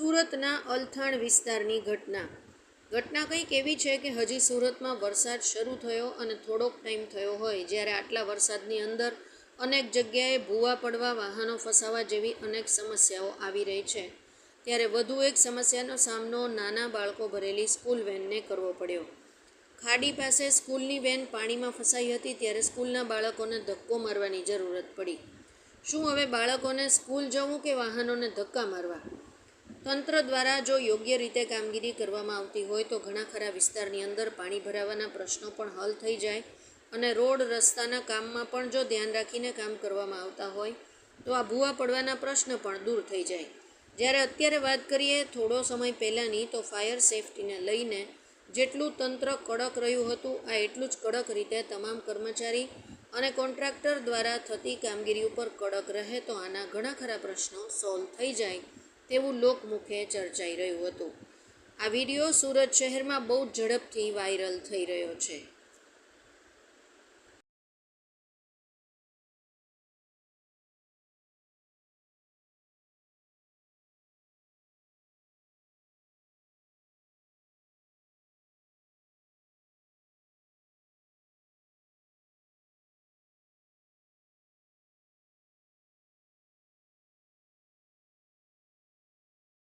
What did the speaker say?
સુરતના અલથાણ વિસ્તારની ઘટના. ઘટના કંઈક એવી છે કે હજી સુરતમાં વરસાદ શરૂ થયો અને થોડોક ટાઈમ થયો હોય, જ્યારે આટલા વરસાદની અંદર અનેક જગ્યાએ ભૂવા પડવા, વાહનો ફસાવા જેવી અનેક સમસ્યાઓ આવી રહી છે. ત્યારે વધુ એક સમસ્યાનો સામનો નાના બાળકો ભરેલી સ્કૂલ વેનને કરવો પડ્યો. ખાડી પાસે સ્કૂલની વેન પાણીમાં ફસાઈ હતી, ત્યારે સ્કૂલના બાળકોને ધક્કો મારવાની જરૂરત પડી. શું હવે બાળકોને સ્કૂલ જવું કે વાહનોને ધક્કા મારવા? તંત્ર દ્વારા જો યોગ્ય રીતે કામગીરી કરવામાં આવતી હોય તો ઘણા ખરા વિસ્તારની અંદર પાણી ભરાવાના પ્રશ્નો પણ હલ થઈ જાય અને રોડ રસ્તાના કામમાં પણ જો ધ્યાન રાખીને કામ કરવામાં આવતા હોય તો આ ભૂવા પડવાના પ્રશ્ન પણ દૂર થઈ જાય. જ્યારે અત્યારે વાત કરીએ થોડો સમય પહેલાંની તો ફાયર સેફટીને લઈને જેટલું તંત્ર કડક રહ્યું હતું, આ એટલું જ કડક રીતે તમામ કર્મચારી અને કોન્ટ્રાક્ટર દ્વારા થતી કામગીરી ઉપર કડક રહે તો આના ઘણા ખરા પ્રશ્નો સોલ્વ થઈ જાય તેવું લોકમુખે ચર્ચાઈ રહ્યું હતું. આ વીડિયો સુરત શહેરમાં બહુ ઝડપથી વાયરલ થઈ રહ્યો છે.